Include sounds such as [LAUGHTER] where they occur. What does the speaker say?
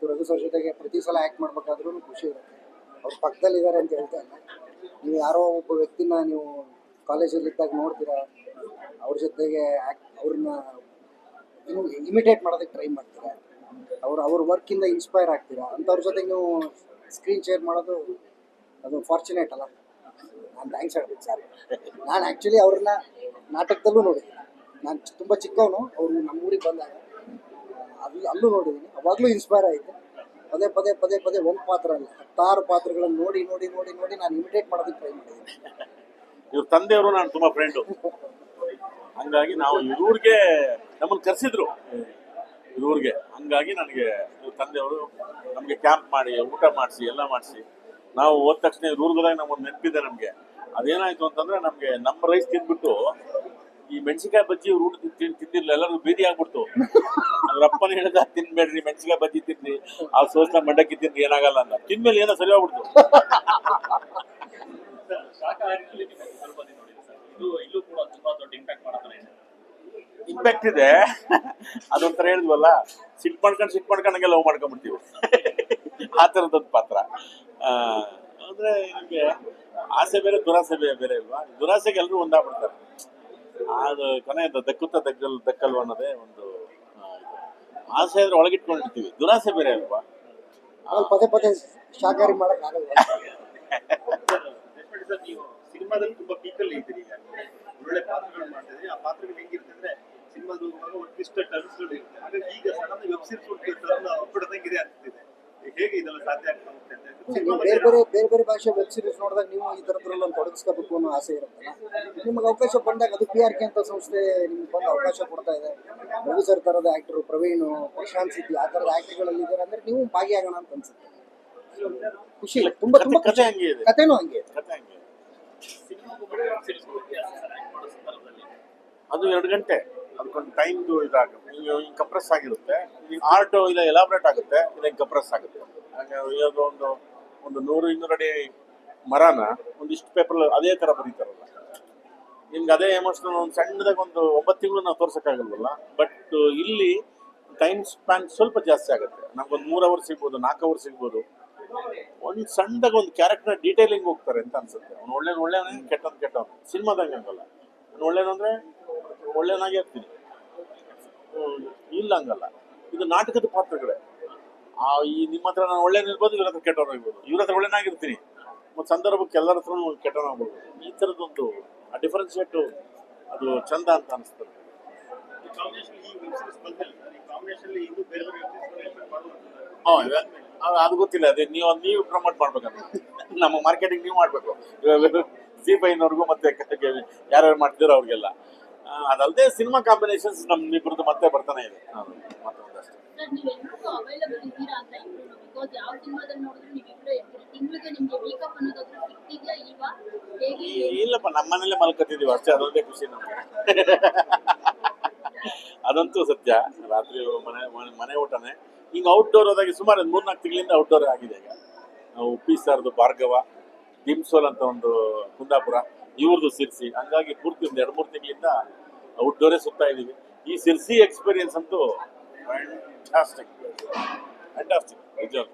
Producer ಜೊತೆಗೆ ಪ್ರತಿ ಸಲ ಆ್ಯಕ್ಟ್ ಮಾಡಬೇಕಾದ್ರೂ ಖುಷಿ ಇರುತ್ತೆ. ಅವ್ರ ಪಕ್ಕದಲ್ಲಿದ್ದಾರೆ ಅಂತ ಹೇಳ್ತಾ ಇಲ್ಲ. ನೀವು ಯಾರೋ ಒಬ್ಬ ವ್ಯಕ್ತಿನ ನೀವು ಕಾಲೇಜಲ್ಲಿ ಇದ್ದಾಗ ನೋಡ್ತೀರಾ, ಅವ್ರ ಜೊತೆಗೆ ಆ್ಯಕ್ಟ್ ಅವ್ರನ್ನ ಇನ್ನು ಇಮಿಟೇಟ್ ಮಾಡೋದಕ್ಕೆ ಟ್ರೈ ಮಾಡ್ತೀರಾ? ಅವ್ರು, ಅವ್ರ ವರ್ಕಿಂದ ಇನ್ಸ್ಪೈರ್ ಆಗ್ತೀರಾ? ಅಂಥವ್ರ ಜೊತೆಗೆ ನೀವು ಸ್ಕ್ರೀನ್ ಶೇರ್ ಮಾಡೋದು ಅದು ಫಾರ್ಚುನೇಟ್ ಅಲ್ಲ. ನಾನು ಥ್ಯಾಂಕ್ಸ್ ಹೇಳ್ಬೇಕು ಸರ್. ನಾನು ಆ್ಯಕ್ಚುಲಿ ಅವ್ರನ್ನ ನಾಟಕದಲ್ಲೂ ನೋಡಿದ್ದೀನಿ. ನಾನು ತುಂಬ ಚಿಕ್ಕವನು. ಅವರು ನಮ್ಮ ಊರಿಗೆ ಬಂದಾಗ ಅಲ್ಲಿ ಅಲ್ಲೂ ನೋಡಿದ್ದೀನಿ ಅವಾಗಲೂ ಇನ್ಸ್ಪೈರ್ ಆಯಿತು. ಪದೇ ಪದೇ ಪದೇ ಪದೇ ಒಂದು ಪಾತ್ರ ಅಲ್ಲ, ಹತ್ತಾರು ಪಾತ್ರಗಳನ್ನು ನೋಡಿ ನೋಡಿ ನೋಡಿ ನೋಡಿ ನಾನು ಇಮಿಟೇಟ್ ಮಾಡೋದಕ್ಕೆ ಟ್ರೈ ಮಾಡಿದ್ದೀನಿ. ಇವ್ರ ತಂದೆಯವರು ನಾನು ತುಂಬ ಫ್ರೆಂಡು ಹಂಗಾಗಿ ನಾವು ಇವ್ರಿಗೆ ನಮ್ಮನ್ನು ಕರೆಸಿದ್ರು. ಇವ್ರಿಗೆ, ಹಂಗಾಗಿ ನನಗೆ ಇವ್ರ ತಂದೆಯವರು ನಮಗೆ ಕ್ಯಾಂಪ್ ಮಾಡಿ, ಊಟ ಮಾಡಿಸಿ, ಎಲ್ಲ ಮಾಡಿಸಿ. ನಾವು ಹೋದ ತಕ್ಷಣ ಇವ್ರ ಊರ್ಗೋದಾಗ ನಮ್ಮೊಂದು ನೆನಪಿದೆ ನಮಗೆ. ಅದೇನಾಯಿತು ಅಂತಂದರೆ ನಮಗೆ ನಮ್ಮ ರೈಸ್ ತಿಂದ್ಬಿಟ್ಟು ಈ ಮೆಣಸಿನಕಾಯಿ ಬಜ್ಜಿ ಊಟ ತಿಂದಿರ್ಲಿಲ್ಲ ಎಲ್ಲರೂ ಬೀದಿ ಆಗ್ಬಿಡ್ತು. ಅಪ್ಪನ ಹೇಳಿದ, ತಿನ್ಬೇಡ್ರಿ ಮೆಣಸಿನಕಾಯಿ ಬಜ್ಜಿ ತಿನ್ರಿ, ಆ ಸೋಸ್ನ ಮಂಡಕ್ಕಿ ತಿನ್ರಿ, ಏನಾಗಲ್ಲ ಅಂತ ತಿಂದ್ಮೇಲೆ ಏನೋ ಸರಿ ಹೋಗ್ಬಿಡ್ತು ಇಂಪ್ಯಾಕ್ಟ್ ಇದೆ. ಅದೊಂಥರ ಹೇಳಿದ್ವಲ್ಲ, ಸಿಟ್ ಮಾಡ್ಕೊಂಡು, ಸಿಟ್ ಮಾಡ್ಕೊಂಡಂಗೆ ಲವ್ ಮಾಡ್ಕೊಂಡ್ಬಿಡ್ತೀವಿ. ಆ ಥರದೊಂದು ಪಾತ್ರ. ಅಂದ್ರೆ ನಿಮಗೆ ಆಸೆ ಬೇರೆ, ದುರಾಸೆ ಬೇರೆ ಬೇರೆ ಇಲ್ವಾ ದುರಾಸೆಗೆ ಎಲ್ಲರೂ ಒಂದಾಗ್ಬಿಡ್ತಾರೆ. ಅದು ಕೊನೆ ದಕ್ಕುತ್ತಾ ದಕ್ಕುತ್ತ ದಕ್ಕಲ್ ದಕ್ಕಲ್ವ ಅನ್ನೋದೇ ಒಂದು ಇದು. ಆಸೆ ಆದ್ರೆ ಒಳಗಿಟ್ಕೊಂಡಿರ್ತೀವಿ. ದುರಾಸೆ ಬೇರೆ ಅಲ್ವಾ? ಆಮೇಲೆ ಪದೇ ಪದೇ ಶಾಕಾರಿ ಮಾಡೋಕ್ಕಾಗಲ್ಲ ಸರ್ ನೀವು ಸಿನಿಮಾದಲ್ಲಿ ತುಂಬಾ ಪೀಕಲ್ಲಿ ಇದ್ದೀರಿ. ಈಗ ಒಳ್ಳೆ ಪಾತ್ರಗಳು ಮಾಡ್ತಿದ್ರಿ ಆ ಪಾತ್ರಗಳು ಹೆಂಗಿರ್ತಂದ್ರೆ ಸಿನಿಮಾದ ಒಂದು ಟ್ವಿಸ್ಟ್ ಟರ್ನ್ಸ್ಗಳು ಇರುತ್ತೆ. ಹಾಗಾಗಿ ಈಗ ಸಡನ್ ವೆಬ್ ಸೀರೀಸ್ ಟರ್ನ್ ಬಿಡದಂಗಿದೆ ಆಗ್ತಿದೆ ಹೇಗೆ ಇದೆಲ್ಲ ಸಾಧ್ಯ ಬೇರೆ ಬೇರೆ ಬೇರೆ ಬೇರೆ ಭಾಷೆ ವೆಬ್ ಸೀರೀಸ್ ನೋಡಿದಾಗ ನೀವು ಈ ಥರದ್ರಲ್ಲಿ ತೊಡಗಿಸ್ಕೋಬೇಕು ಅನ್ನೋ ಆಸೆ ಇರುತ್ತೆ ನಿಮಗೆ ಅವಕಾಶ ಬಂದಾಗ ಅದು ಪಿ ಆರ್ ಕೆ ಅಂತ ಸಂಸ್ಥೆ ನಿಮ್ಗೆ ಬಂದು ಅವಕಾಶ ಕೊಡ್ತಾ ಇದೆ. ರಘು ಸರ್ ಥರದ ಆ್ಯಕ್ಟ್ರು ಪ್ರವೀಣ್ ಪ್ರಶಾಂತ್ ಸಿದ್ದಿ ಆ ಥರದ ಆ್ಯಕ್ಟ್ಗಳಲ್ಲಿ ಇದ್ದಾರೆ ಅಂದರೆ ನೀವು ಭಾಗಿಯಾಗೋಣ ಅಂತ ಅನ್ಸುತ್ತೆ. ಖುಷಿ ತುಂಬ ತುಂಬ ಕಥೆ ಹಂಗೆ ಇದೆ. ಕಥೆನೂ ಹಂಗೆ ಅದು ಎರಡು ಗಂಟೆ. ಅದಕ್ಕೊಂದು ಟೈಮ್ದು ಇದಾಗುತ್ತೆ. ಹಿಂಗೆ ಕಂಪ್ರೆಸ್ ಆಗಿರುತ್ತೆ. ಆರ್ಟು ಇಲ್ಲ ಎಲಾಬ್ರೇಟ್ ಆಗುತ್ತೆ. ಇಲ್ಲ ಹಿಂಗೆ ಕಂಪ್ರೆಸ್ ಆಗುತ್ತೆ. ಹಾಗೆ ಒಂದು ಒಂದು ನೂರು ಇನ್ನೂರು ಅಡಿ ಮರನ ಒಂದಿಷ್ಟು ಪೇಪರ್ ಅದೇ ಥರ ಬರೀತಾರಲ್ಲ. ನಿಮ್ಗೆ ಅದೇ ಎಮೋಷನಲ್ ಒಂದು ಸಣ್ಣದಾಗ ಒಂದು ಒಂಬತ್ತು ತಿಂಗಳು ನಾವು ತೋರ್ಸೋಕ್ಕಾಗಲ್ವಲ್ಲ? ಬಟ್ ಇಲ್ಲಿ ಟೈಮ್ ಸ್ಪ್ಯಾನ್ ಸ್ವಲ್ಪ ಜಾಸ್ತಿ ಆಗುತ್ತೆ. ನಮ್ಗೊಂದು ಮೂರು ಅವರ್ ಸಿಗ್ಬೋದು, ನಾಲ್ಕು ಅವರ್ ಸಿಗ್ಬೋದು. ಒಂದು ಸಣ್ಣದಾಗ ಒಂದು ಕ್ಯಾರೆಕ್ಟರ್ ಡೀಟೇಲಿಂಗ್ ಹೋಗ್ತಾರೆ ಅಂತ ಅನ್ಸುತ್ತೆ. ಅವ್ನು ಒಳ್ಳೆ ಒಳ್ಳೆಯವನೇ ಕೆಟ್ಟದ್ದು ಕೆಟ್ಟವನು. ಸಿನಿಮಾದಂಗೆ ಹಂಗಲ್ಲ. ನಾನು ಒಳ್ಳೇದಂದ್ರೆ ಒಳ್ಳೆಯನಾಗೇ ಇರ್ತೀನಿ. ಇಲ್ಲ ಹಂಗಲ್ಲ. ಇದು ನಾಟಕದ ಪಾತ್ರಗಳೇ. ಆ ಈ ನಿಮ್ಮ ಹತ್ರ ನಾನು ಒಳ್ಳೇನಿರ್ಬೋದು ಇವ್ರ ಹತ್ರ ಕೆಟ್ಟವನಾಗಿರ್ಬೋದು ಇವ್ರ ಹತ್ರ ಒಳ್ಳೆನಾಗಿರ್ತೀನಿ. ಮತ್ತು ಸಂದರ್ಭಕ್ಕೆ ಎಲ್ಲರ ಹತ್ರ ಕೆಟ್ಟವನಾಗ್ಬೋದು ಈ ಥರದ್ದೊಂದು ಆ ಡಿಫ್ರೆನ್ಸಿಯೇಟು ಅದು ಚಂದ ಅಂತ ಅನಿಸ್ತದೆ. ಈ ಕಾಂಬಿನೇಷನ್ ಈ ವೆಬ್ ಸರ್ ಈ ಕಾಂಬಿನೇಷನ್ ಇನ್ನೂ ಬೇರೆ ಬೇರೆ ವೆಬ್ ಸೀರೀಸ್ ಮಾಡುವಂಥದ್ದು ಹಾಂ ಅದು ಅದು ಗೊತ್ತಿಲ್ಲ. ಅದೇ ನೀವು ನೀವು ಪ್ರಮೋಟ್ ಮಾಡ್ಬೇಕಂತ. [LAUGHS] ನಮ್ಮ ಮಾರ್ಕೆಟಿಂಗ್ ನೀವು ಮಾಡಬೇಕು. ಸಿ [LAUGHS] ಫೈನವ್ರಿಗೂ ಮತ್ತೆ ಯಾರ್ಯಾರು ಮಾಡ್ತಿದ್ರು ಅವ್ರಿಗೆಲ್ಲ. ಅದಲ್ಲದೆ ಸಿನಿಮಾ ಕಾಂಬಿನೇಷನ್ಸ್ ನಮ್ಮ ಇಬ್ಬರದ್ದು ಮತ್ತೆ ಬರ್ತಾನೆ ಇದೆ. ಅದು ಅವೈಲಬಲ್ ಇದ್ದೀರಾ ಅಂತ ಇಬ್ರು ಬಿಕಾಸ್ ಯಾವ ಸಿನಿಮಾದಲ್ಲಿ ನೋಡಿದ್ರು ನೀವು ಇಬ್ಬರೇ ಇರ್ತೀರಿ ತಿಂಗಳಿಗೆ ನಿಮ್ಗೆ ವೀಕಪ್ ಅನ್ನೋದಾದ್ರೂ ಸಿಗ್ತಿದ್ಯಾ ಇಲ್ವಾ? ಹೇಗೆ? ಇಲ್ಲಪ್ಪ, ನಮ್ಮ ಮನೇಲೆ ಮಲ್ಕತ್ತಿದೀವಿ ಅಷ್ಟೇ, ಅದೊಂದೇ ಖುಷಿ ನಮ್ಗೆ. ಅದಂತೂ ಸತ್ಯ. ರಾತ್ರಿ ಮನೆ, ಮನೆ- ಮನೆ ಊಟನೇ. ಈಗ ಔಟ್ಡೋರ್ ಹೋದಾಗ ಸುಮಾರು ಒಂದು ಮೂರ್ನಾಲ್ಕು ತಿಂಗಳಿಂದ ಔಟ್ಡೋರ್ ಆಗಿದೆ ಈಗ. ನಾವು ಉಪ್ಪಿ ಸರ್ದು ಭಾರ್ಗವ ಡಿಮ್ಸೋಲ್ ಅಂತ ಒಂದು ಕುಂದಾಪುರ ಇವ್ರದ್ದು ಸಿರ್ಸಿ. ಹಂಗಾಗಿ ಪೂರ್ತಿ ಒಂದು ಎರಡು ಮೂರು ತಿಂಗಳಿಂದ ಔಟ್ಡೋರೇ ಸುತ್ತಾ ಇದ್ದೀವಿ ಈ ಸಿರ್ಸಿ ಎಕ್ಸ್ಪೀರಿಯನ್ಸ್ ಅಂತೂ fantastic Fantastic. Fantastic. job.